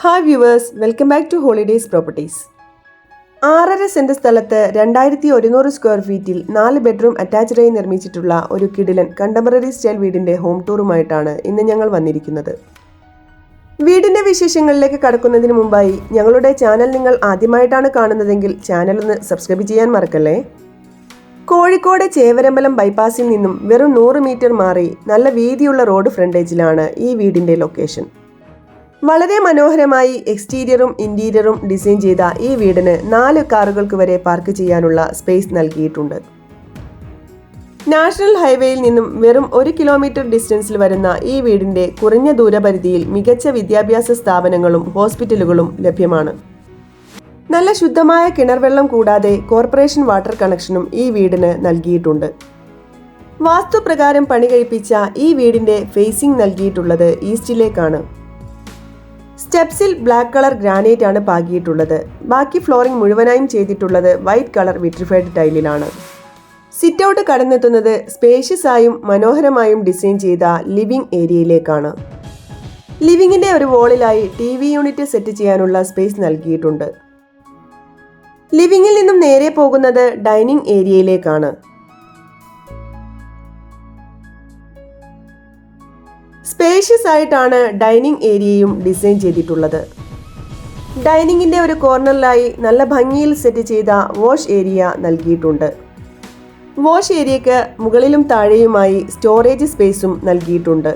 Hi viewers welcome back to holidays properties ആറര cent സ്ഥലത്ത് രണ്ടായിരത്തി ഒരുന്നൂറ് സ്ക്വയർ ഫീറ്റിൽ നാല് ബെഡ്റൂം അറ്റാച്ച്ഡായി നിർമ്മിച്ചിട്ടുള്ള ഒരു കിടിലൻ കണ്ടംപററി സ്റ്റൈൽ വീടിന്റെ ഹോം ടൂറുമായിട്ടാണ് ഇന്ന് ഞങ്ങൾ വന്നിരിക്കുന്നത്. വീടിന്റെ വിശേഷങ്ങളിലേക്ക് കടക്കുന്നതിന് മുമ്പായി ഞങ്ങളുടെ ചാനൽ നിങ്ങൾ ആദ്യമായിട്ടാണ് കാണുന്നതെങ്കിൽ ചാനൽ ഒന്ന് സബ്സ്ക്രൈബ് ചെയ്യാൻ മറക്കല്ലേ? കോഴിക്കോട് ചേവരമ്പലം ബൈപ്പാസിൽ നിന്നും വെറും നൂറ് മീറ്റർ മാറി നല്ല വീതിയുള്ള റോഡ് ഫ്രണ്ടേജിലാണ് ഈ വീടിന്റെ ലൊക്കേഷൻ വളരെ മനോഹരമായി എക്സ്റ്റീരിയറും ഇന്റീരിയറും ഡിസൈൻ ചെയ്ത ഈ വീടിന് നാല് കാറുകൾക്ക് വരെ പാർക്ക് ചെയ്യാനുള്ള സ്പേസ് നൽകിയിട്ടുണ്ട്. നാഷണൽ ഹൈവേയിൽ നിന്നും വെറും ഒരു കിലോമീറ്റർ ഡിസ്റ്റൻസിൽ വരുന്ന ഈ വീടിന്റെ കുറഞ്ഞ ദൂരപരിധിയിൽ മികച്ച വിദ്യാഭ്യാസ സ്ഥാപനങ്ങളും ഹോസ്പിറ്റലുകളും ലഭ്യമാണ്. നല്ല ശുദ്ധമായ കിണർവെള്ളം കൂടാതെ കോർപ്പറേഷൻ വാട്ടർ കണക്ഷനും ഈ വീടിന് നൽകിയിട്ടുണ്ട്. വാസ്തുപ്രകാരം പണി കഴിപ്പിച്ച ഈ വീടിന്റെ ഫേസിംഗ് നൽകിയിട്ടുള്ളത് ഈസ്റ്റിലേക്കാണ്. സ്റ്റെപ്സിൽ ബ്ലാക്ക് കളർ ഗ്രാനൈറ്റ് ആണ് പാകിയിട്ടുള്ളത്. ബാക്കി ഫ്ലോറിംഗ് മുഴുവനായും ചെയ്തിട്ടുള്ളത് വൈറ്റ് കളർ വിട്രിഫൈഡ് ടൈലിലാണ്. സിറ്റ് ഔട്ട് കടന്നെത്തുന്നത് സ്പേഷ്യസ് ആയും മനോഹരമായും ഡിസൈൻ ചെയ്ത ലിവിംഗ് ഏരിയയിലേക്കാണ്. ലിവിങ്ങിന്റെ ഒരു വോളിലായി ടി വി യൂണിറ്റ് സെറ്റ് ചെയ്യാനുള്ള സ്പേസ് നൽകിയിട്ടുണ്ട്. ലിവിങ്ങിൽ നിന്നും നേരെ പോകുന്നത് ഡൈനിങ് ഏരിയയിലേക്കാണ്. സ്പേഷ്യസ് ആയിട്ടാണ് ഡൈനിങ് ഏരിയയും ഡിസൈൻ ചെയ്തിട്ടുള്ളത്. ഡൈനിങ്ങിന്റെ ഒരു കോർണറിലായി നല്ല ഭംഗിയിൽ സെറ്റ് ചെയ്ത വാഷ് ഏരിയ നൽകിയിട്ടുണ്ട്. വാഷ് ഏരിയക്ക് മുകളിലും താഴെയുമായി സ്റ്റോറേജ് സ്പേസും നൽകിയിട്ടുണ്ട്.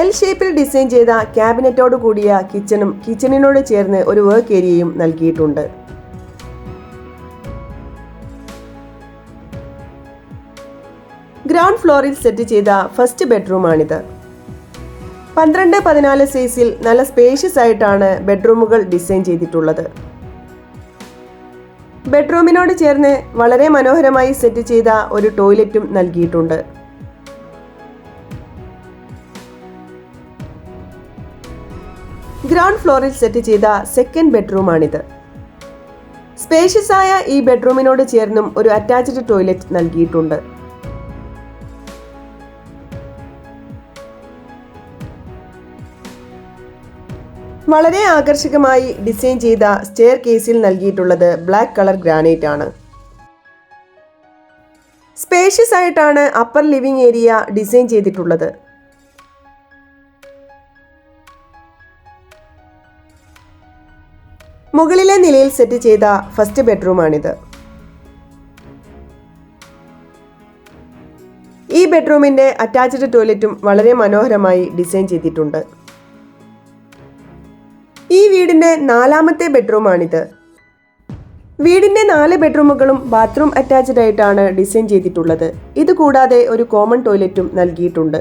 എൽ ഷേപ്പിൽ ഡിസൈൻ ചെയ്ത ക്യാബിനറ്റോട് കൂടിയ കിച്ചണും കിച്ചണിനോട് ചേർന്ന് ഒരു വർക്ക് ഏരിയയും നൽകിയിട്ടുണ്ട്. ഗ്രൗണ്ട് ഫ്ലോറിൽ സെറ്റ് ചെയ്ത ഫസ്റ്റ് ബെഡ്റൂമാണിത്. പന്ത്രണ്ട് പതിനാല് സൈസിൽ നല്ല സ്പേഷ്യസ് ആയിട്ടാണ് ബെഡ്റൂമുകൾ ഡിസൈൻ ചെയ്തിട്ടുള്ളത്. ബെഡ്റൂമിനോട് ചേർന്ന് വളരെ മനോഹരമായി സെറ്റ് ചെയ്ത ഒരു ടോയ്ലറ്റും നൽകിയിട്ടുണ്ട്. ഗ്രൗണ്ട് ഫ്ലോറിൽ സെറ്റ് ചെയ്ത സെക്കൻഡ് ബെഡ്റൂമാണിത്. സ്പേഷ്യസ് ആയ ഈ ബെഡ്റൂമിനോട് ചേർന്നും ഒരു അറ്റാച്ച്ഡ് ടോയ്ലറ്റ് നൽകിയിട്ടുണ്ട്. വളരെ ആകർഷകമായി ഡിസൈൻ ചെയ്ത സ്റ്റെയർ കേസിൽ നൽകിയിട്ടുള്ളത് ബ്ലാക്ക് കളർ ഗ്രാനൈറ്റ് ആണ്. സ്പേഷ്യസ് ആയിട്ടാണ് അപ്പർ ലിവിംഗ് ഏരിയ ഡിസൈൻ ചെയ്തിട്ടുള്ളത്. മുകളിലെ നിലയിൽ സെറ്റ് ചെയ്ത ഫസ്റ്റ് ബെഡ്റൂമാണിത് ഈ ബെഡ്റൂമിന്റെ അറ്റാച്ച്ഡ് ടോയ്ലറ്റും വളരെ മനോഹരമായി ഡിസൈൻ ചെയ്തിട്ടുണ്ട്. വീടിന്റെ നാലാമത്തെ ബെഡ്റൂമാണിത്. വീടിന്റെ നാല് ബെഡ്റൂമുകളും ബാത്റൂം അറ്റാച്ച്ഡ് ആയിട്ടാണ് ഡിസൈൻ ചെയ്തിട്ടുള്ളത്. ഇത് കൂടാതെ ഒരു കോമൺ ടോയ്ലറ്റും നൽകിയിട്ടുണ്ട്.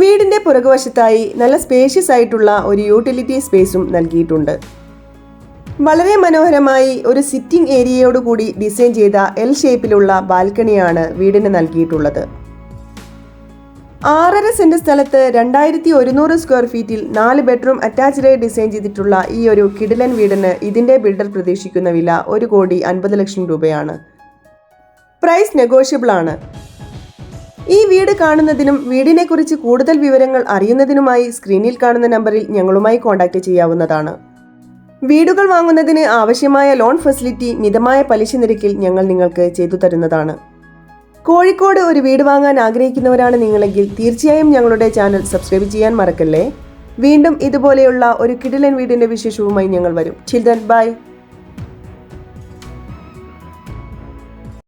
വീടിന്റെ പുറകുവശത്തായി നല്ല സ്പേഷ്യസ് ആയിട്ടുള്ള ഒരു യൂട്ടിലിറ്റി സ്പേസും നൽകിയിട്ടുണ്ട്. വളരെ മനോഹരമായി ഒരു സിറ്റിംഗ് ഏരിയയോട് കൂടി ഡിസൈൻ ചെയ്ത എൽ ഷേപ്പിലുള്ള ബാൽക്കണിയാണ് വീടിന് നൽകിയിട്ടുള്ളത്. ആറര സെന്റ് സ്ഥലത്ത് രണ്ടായിരത്തി ഒരുന്നൂറ് സ്ക്വയർ ഫീറ്റിൽ നാല് ബെഡ്റൂം അറ്റാച്ച്ഡായി ഡിസൈൻ ചെയ്തിട്ടുള്ള ഈ ഒരു കിടിലൻ വീടിന് ഇതിന്റെ ബിൽഡർ പ്രതീക്ഷിക്കുന്ന വില ഒരു കോടി അൻപത് ലക്ഷം രൂപയാണ്. പ്രൈസ് നെഗോഷ്യബിൾ ആണ്. ഈ വീട് കാണുന്നതിനും വീടിനെക്കുറിച്ച് കൂടുതൽ വിവരങ്ങൾ അറിയുന്നതിനുമായി സ്ക്രീനിൽ കാണുന്ന നമ്പറിൽ ഞങ്ങളുമായി കോൺടാക്റ്റ് ചെയ്യാവുന്നതാണ്. വീടുകൾ വാങ്ങുന്നതിന് ആവശ്യമായ ലോൺ ഫെസിലിറ്റി മിതമായ പലിശ നിരക്കിൽ ഞങ്ങൾ നിങ്ങൾക്ക് ചെയ്തു തരുന്നതാണ്. കോഴിക്കോട് ഒരു വീട് വാങ്ങാൻ ആഗ്രഹിക്കുന്നവരാണ് നിങ്ങളെങ്കിൽ തീർച്ചയായും ഞങ്ങളുടെ ചാനൽ സബ്സ്ക്രൈബ് ചെയ്യാൻ മറക്കല്ലേ? വീണ്ടും ഇതുപോലെയുള്ള ഒരു കിടിലൻ വീടിന്റെ വിശേഷവുമായി ഞങ്ങൾ വരും. Children by